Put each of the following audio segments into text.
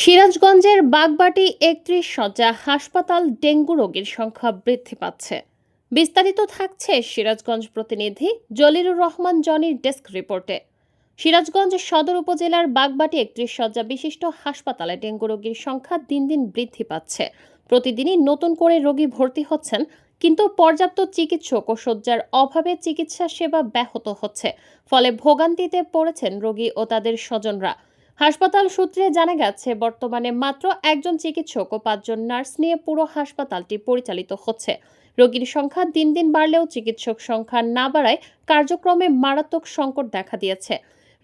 সিরাজগঞ্জের বাগবাটি একত্রিশ শয্যা হাসপাতাল ডেঙ্গু রোগীর সংখ্যা বৃদ্ধি পাচ্ছে। বিস্তারিত থাকছে সিরাজগঞ্জ প্রতিনিধি জলিলুর রহমান জনির ডেস্ক রিপোর্টে। সিরাজগঞ্জ সদর উপজেলার বাগবাটি একত্রিশ শয্যা বিশিষ্ট হাসপাতালে ডেঙ্গু রোগীর সংখ্যা দিন দিন বৃদ্ধি পাচ্ছে। প্রতিদিনই নতুন করে রোগী ভর্তি হচ্ছেন, কিন্তু পর্যাপ্ত চিকিৎসক ও শয্যার অভাবে চিকিৎসা সেবা ব্যাহত হচ্ছে। ফলে ভোগান্তিতে পড়েছেন রোগী ও তাদের স্বজনরা। হাসপাতাল সূত্রে জানা গেছে, বর্তমানে মাত্র একজন চিকিৎসক ও পাঁচজন নার্স নিয়ে পুরো হাসপাতালটি পরিচালিত হচ্ছে। রোগীর সংখ্যা দিন দিন বাড়লেও চিকিৎসক সংখ্যা না বাড়ায় কার্যক্রমে মারাত্মক সংকট দেখা দিয়েছে।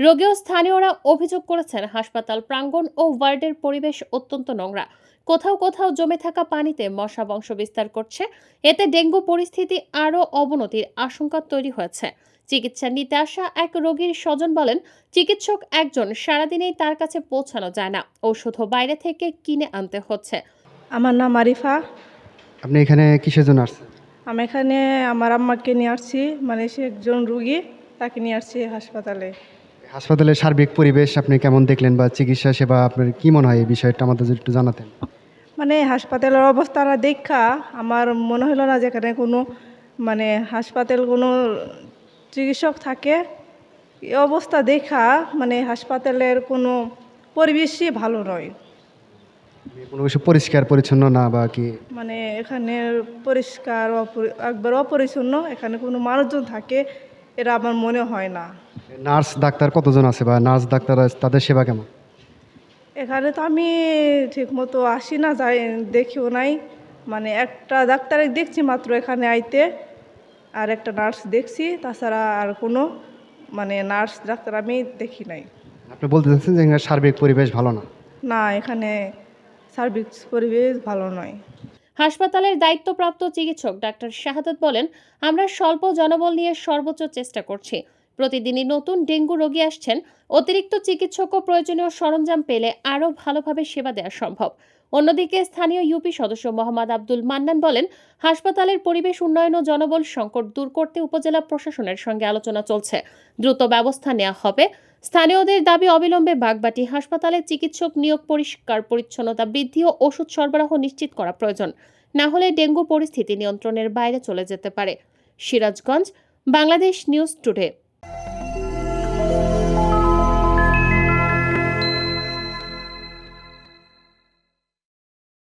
রোগী ও স্থানীয়রা অভিযোগ করেছেন, হাসপাতাল প্রাঙ্গণ ও ওয়ার্ডের পরিবেশ অত্যন্ত নোংরা। কোথাও কোথাও জমে থাকা পানিতে মশা বংশ বিস্তার করছে। এতে ডেঙ্গু পরিস্থিতি আরও অবনতির আশঙ্কা তৈরি হয়েছে। চিকিৎসা নিতে আসা এক রোগীর স্বজন বলেন চিকিৎসক একজন সারাদিনেই তার কাছে পৌঁছানো যায় না। ওষুধও বাইরে থেকে কিনে আনতে হচ্ছে। আমার নাম আরিফা। আপনি এখানে কিসের জন্য আসছেন? আমি এখানে আমার আম্মাকে নিয়ে আসছি। মানে সে একজন রুগী তাকে নিয়ে আসছি হাসপাতালে। হাসপাতালের সার্বিক পরিবেশ আপনি কেমন দেখলেন বা চিকিৎসা সেবা আপনার কি মনে হয় এই বিষয়টা আমাদের যদি একটু জানাতেন? মানে হাসপাতালের অবস্থাটা দেখা আমার মনে হলো না যে এখানে কোনো মানে হাসপাতাল কোনো চিকিৎসক থাকে এই অবস্থা দেখা মানে হাসপাতালের কোনো পরিবেশই ভালো নয়। কোনো কিছু পরিষ্কার পরিচ্ছন্ন না বা কি? মানে এখানে পরিষ্কার একবার অপরিচ্ছন্ন এখানে কোনো মানুষজন থাকে এটা আমার মনে হয় না। নার্স ডাক্তার কতজন আছে বা নার্স ডাক্তার তাদের সেবা কেমন? এখানে তো আমি ঠিকমতো আসি না যাই দেখিও নাই। মানে একটা ডাক্তারে দেখছি মাত্র এখানে আইতে আর একটা নার্স দেখছি তাছাড়া আর কোনো মানে নার্স ডাক্তার আমি দেখি নাই। আপনি বলতে চাচ্ছেন যে এখানে সার্বিক পরিবেশ ভালো না? না এখানে সার্বিক পরিবেশ ভালো নয়। হাসপাতালের দায়িত্বপ্রাপ্ত চিকিৎসক ডাক্তার শাহাদাত বলেন আমরা স্বল্প জনবল নিয়ে সর্বোচ্চ চেষ্টা করছি। প্রতিদিনই নতুন ডেঙ্গু রোগী আসছেন। অতিরিক্ত চিকিৎসক ও প্রয়োজনীয় সরঞ্জাম পেলে আরও ভালোভাবে সেবা দেওয়া সম্ভব। অন্যদিকে স্থানীয় ইউপি সদস্য মোহাম্মদ আব্দুল মান্নান বলেন, হাসপাতালের পরিবেশ উন্নয়ন ও জনবল সংকট দূর করতে উপজেলা প্রশাসনের সঙ্গে আলোচনা চলছে। দ্রুত ব্যবস্থা নেওয়া হবে। স্থানীয়দের দাবি অবিলম্বে বাগবাটি হাসপাতালে চিকিৎসক নিয়োগ পরিষ্কার পরিচ্ছন্নতা বৃদ্ধি ও ওষুধ সরবরাহ নিশ্চিত করা প্রয়োজন। না হলে ডেঙ্গু পরিস্থিতি নিয়ন্ত্রণের বাইরে চলে যেতে পারে। Sirajganj, Bangladesh news today.